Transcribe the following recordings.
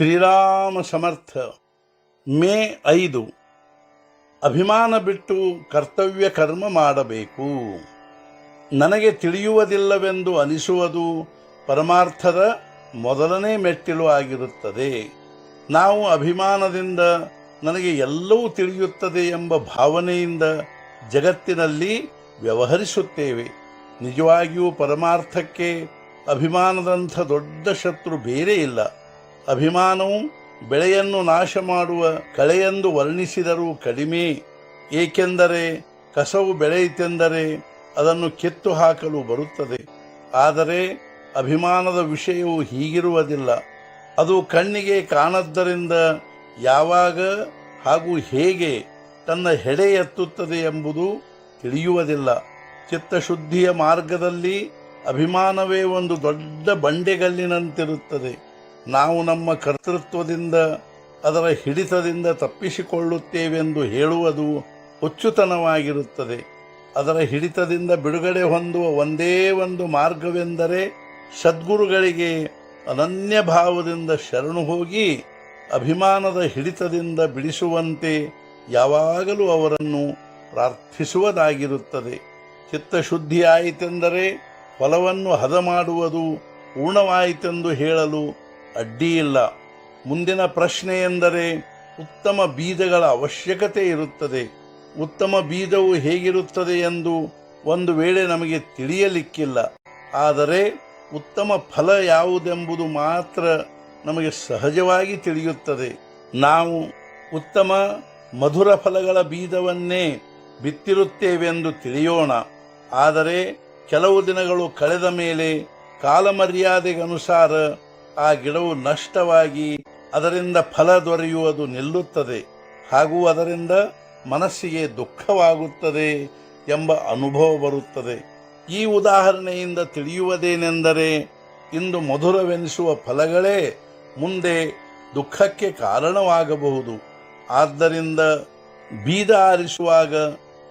ಶ್ರೀರಾಮ ಸಮರ್ಥ. ಮೇ ಐದು. ಅಭಿಮಾನ ಬಿಟ್ಟು ಕರ್ತವ್ಯ ಕರ್ಮ ಮಾಡಬೇಕು. ನನಗೆ ತಿಳಿಯುವುದಿಲ್ಲವೆಂದು ಅನಿಸುವುದು ಪರಮಾರ್ಥದ ಮೊದಲನೇ ಮೆಟ್ಟಿಲು ಆಗಿರುತ್ತದೆ. ನಾವು ಅಭಿಮಾನದಿಂದ ನನಗೆ ಎಲ್ಲವೂ ತಿಳಿಯುತ್ತದೆ ಎಂಬ ಭಾವನೆಯಿಂದ ಜಗತ್ತಿನಲ್ಲಿ ವ್ಯವಹರಿಸುತ್ತೇವೆ. ನಿಜವಾಗಿಯೂ ಪರಮಾರ್ಥಕ್ಕೆ ಅಭಿಮಾನದಂಥ ದೊಡ್ಡ ಶತ್ರು ಬೇರೆ ಇಲ್ಲ. ಅಭಿಮಾನವು ಬೆಳೆಯನ್ನು ನಾಶ ಮಾಡುವ ಕಳೆಯೆಂದು ವರ್ಣಿಸಿದರೂ ಕಡಿಮೆ. ಏಕೆಂದರೆ ಕಸವು ಬೆಳೆಯಿತೆಂದರೆ ಅದನ್ನು ಕಿತ್ತು ಹಾಕಲು ಬರುತ್ತದೆ. ಆದರೆ ಅಭಿಮಾನದ ವಿಷಯವು ಹೀಗಿರುವುದಿಲ್ಲ. ಅದು ಕಣ್ಣಿಗೆ ಕಾಣದ್ದರಿಂದ ಯಾವಾಗ ಹಾಗೂ ಹೇಗೆ ತನ್ನ ಹೆಡೆ ಎತ್ತುತ್ತದೆ ಎಂಬುದು ತಿಳಿಯುವುದಿಲ್ಲ. ಚಿತ್ತಶುದ್ಧಿಯ ಮಾರ್ಗದಲ್ಲಿ ಅಭಿಮಾನವೇ ಒಂದು ದೊಡ್ಡ ಬಂಡೆಗಲ್ಲಿನಂತಿರುತ್ತದೆ. ನಾವು ನಮ್ಮ ಕರ್ತೃತ್ವದಿಂದ, ಅದರ ಹಿಡಿತದಿಂದ ತಪ್ಪಿಸಿಕೊಳ್ಳುತ್ತೇವೆಂದು ಹೇಳುವುದು ಹುಚ್ಚುತನವಾಗಿರುತ್ತದೆ. ಅದರ ಹಿಡಿತದಿಂದ ಬಿಡುಗಡೆ ಹೊಂದುವ ಒಂದೇ ಒಂದು ಮಾರ್ಗವೆಂದರೆ ಸದ್ಗುರುಗಳಿಗೆ ಅನನ್ಯ ಭಾವದಿಂದ ಶರಣು ಹೋಗಿ ಅಭಿಮಾನದ ಹಿಡಿತದಿಂದ ಬಿಡಿಸುವಂತೆ ಯಾವಾಗಲೂ ಅವರನ್ನು ಪ್ರಾರ್ಥಿಸುವುದಾಗಿರುತ್ತದೆ. ಚಿತ್ತಶುದ್ಧಿಯಾಯಿತೆಂದರೆ ಫಲವನ್ನು ಹದ ಮಾಡುವುದು ಪೂರ್ಣವಾಯಿತೆಂದು ಹೇಳಲು ಅಡ್ಡಿಯಿಲ್ಲ ಮುಂದಿನ ಪ್ರಶ್ನೆ ಎಂದರೆ ಉತ್ತಮ ಬೀಜಗಳ ಅವಶ್ಯಕತೆ ಇರುತ್ತದೆ. ಉತ್ತಮ ಬೀಜವು ಹೇಗಿರುತ್ತದೆ ಎಂದು ಒಂದು ವೇಳೆ ನಮಗೆ ತಿಳಿಯಲಿಕ್ಕಿಲ್ಲ. ಆದರೆ ಉತ್ತಮ ಫಲ ಯಾವುದೆಂಬುದು ಮಾತ್ರ ನಮಗೆ ಸಹಜವಾಗಿ ತಿಳಿಯುತ್ತದೆ. ನಾವು ಉತ್ತಮ ಮಧುರ ಫಲಗಳ ಬೀಜವನ್ನೇ ಬಿತ್ತಿರುತ್ತೇವೆಂದು ತಿಳಿಯೋಣ. ಆದರೆ ಕೆಲವು ದಿನಗಳು ಕಳೆದ ಮೇಲೆ ಕಾಲಮರ್ಯಾದೆಗನುಸಾರ ಆ ಗಿಡವು ನಷ್ಟವಾಗಿ ಅದರಿಂದ ಫಲ ದೊರೆಯುವುದು ನಿಲ್ಲುತ್ತದೆ. ಹಾಗೂ ಅದರಿಂದ ಮನಸ್ಸಿಗೆ ದುಃಖವಾಗುತ್ತದೆ ಎಂಬ ಅನುಭವ ಬರುತ್ತದೆ. ಈ ಉದಾಹರಣೆಯಿಂದ ತಿಳಿಯುವುದೇನೆಂದರೆ, ಇಂದು ಮಧುರವೆನಿಸುವ ಫಲಗಳೇ ಮುಂದೆ ದುಃಖಕ್ಕೆ ಕಾರಣವಾಗಬಹುದು. ಆದ್ದರಿಂದ ಬೀದ ಆರಿಸುವಾಗ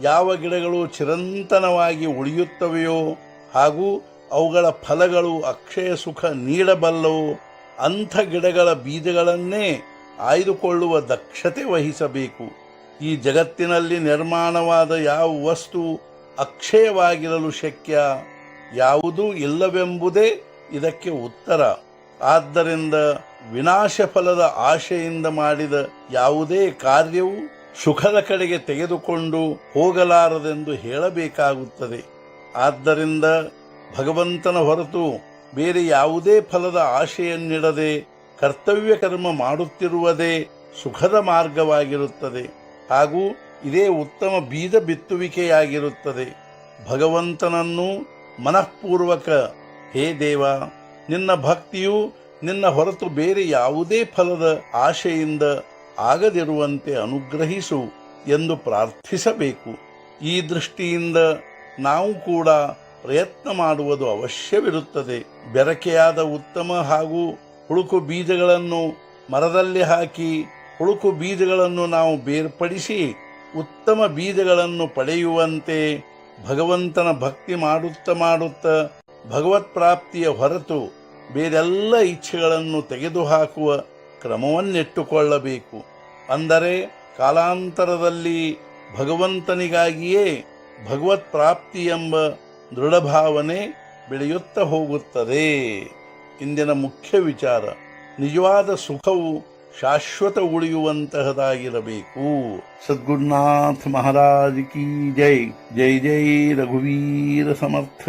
ಯಾವ ಗಿಡಗಳು ಚಿರಂತನವಾಗಿ ಉಳಿಯುತ್ತವೆಯೋ ಹಾಗೂ ಅವುಗಳ ಫಲಗಳು ಅಕ್ಷಯ ಸುಖ ನೀಡಬಲ್ಲವು. ಅಂಥ ಗಿಡಗಳ ಬೀಜಗಳನ್ನೇ ಆಯ್ದುಕೊಳ್ಳುವ ದಕ್ಷತೆ ವಹಿಸಬೇಕು. ಈ ಜಗತ್ತಿನಲ್ಲಿ ನಿರ್ಮಾಣವಾದ ಯಾವ ವಸ್ತು ಅಕ್ಷಯವಾಗಿರಲು ಶಕ್ಯ? ಯಾವುದೂ ಇಲ್ಲವೆಂಬುದೇ ಇದಕ್ಕೆ ಉತ್ತರ. ಆದ್ದರಿಂದ ವಿನಾಶ ಫಲದ ಆಶೆಯಿಂದ ಮಾಡಿದ ಯಾವುದೇ ಕಾರ್ಯವು ಸುಖದ ಕಡೆಗೆ ತೆಗೆದುಕೊಂಡು ಹೋಗಲಾರದೆಂದು ಹೇಳಬೇಕಾಗುತ್ತದೆ. ಆದ್ದರಿಂದ ಭಗವಂತನ ಹೊರತು ಬೇರೆ ಯಾವುದೇ ಫಲದ ಆಶೆಯನ್ನಿಡದೆ ಕರ್ತವ್ಯ ಕರ್ಮ ಮಾಡುತ್ತಿರುವುದೇ ಸುಖದ ಮಾರ್ಗವಾಗಿರುತ್ತದೆ. ಹಾಗೂ ಇದೇ ಉತ್ತಮ ಬೀಜ ಬಿತ್ತುವಿಕೆಯಾಗಿರುತ್ತದೆ. ಭಗವಂತನನ್ನು ಮನಃಪೂರ್ವಕ, ಹೇ ದೇವ, ನಿನ್ನ ಭಕ್ತಿಯು ನಿನ್ನ ಹೊರತು ಬೇರೆ ಯಾವುದೇ ಫಲದ ಆಶೆಯಿಂದ ಆಗದಿರುವಂತೆ ಅನುಗ್ರಹಿಸು ಎಂದು ಪ್ರಾರ್ಥಿಸಬೇಕು. ಈ ದೃಷ್ಟಿಯಿಂದ ನಾವು ಕೂಡ ಪ್ರಯತ್ನ ಮಾಡುವುದು ಅವಶ್ಯವಿರುತ್ತದೆ. ಬೆರಕೆಯಾದ ಉತ್ತಮ ಹಾಗೂ ಹುಳುಕು ಬೀಜಗಳನ್ನು ಮರದಲ್ಲಿ ಹಾಕಿ ಹುಳುಕು ಬೀಜಗಳನ್ನು ನಾವು ಬೇರ್ಪಡಿಸಿ ಉತ್ತಮ ಬೀಜಗಳನ್ನು ಪಡೆಯುವಂತೆ ಭಗವಂತನ ಭಕ್ತಿ ಮಾಡುತ್ತಾ ಮಾಡುತ್ತಾ ಭಗವತ್ ಪ್ರಾಪ್ತಿಯ ಹೊರತು ಬೇರೆಲ್ಲ ಇಚ್ಛೆಗಳನ್ನು ತೆಗೆದುಹಾಕುವ ಕ್ರಮವನ್ನಿಟ್ಟುಕೊಳ್ಳಬೇಕು. ಅಂದರೆ ಕಾಲಾಂತರದಲ್ಲಿ ಭಗವಂತನಿಗಾಗಿಯೇ ಭಗವತ್ ಪ್ರಾಪ್ತಿ ಎಂಬ ದೃಢಭಾವನೆ ಬೆಳೆಯುತ್ತಾ ಹೋಗುತ್ತದೆ. ಇಂದಿನ ಮುಖ್ಯ ವಿಚಾರ, ನಿಜವಾದ ಸುಖವು ಶಾಶ್ವತ ಉಳಿಯುವಂತಹದಾಗಿರಬೇಕು. ಸದ್ಗುರುನಾಥ ಮಹಾರಾಜ ಕಿ ಜೈ ಜೈ ಜೈ ರಘುವೀರ ಸಮರ್ಥ.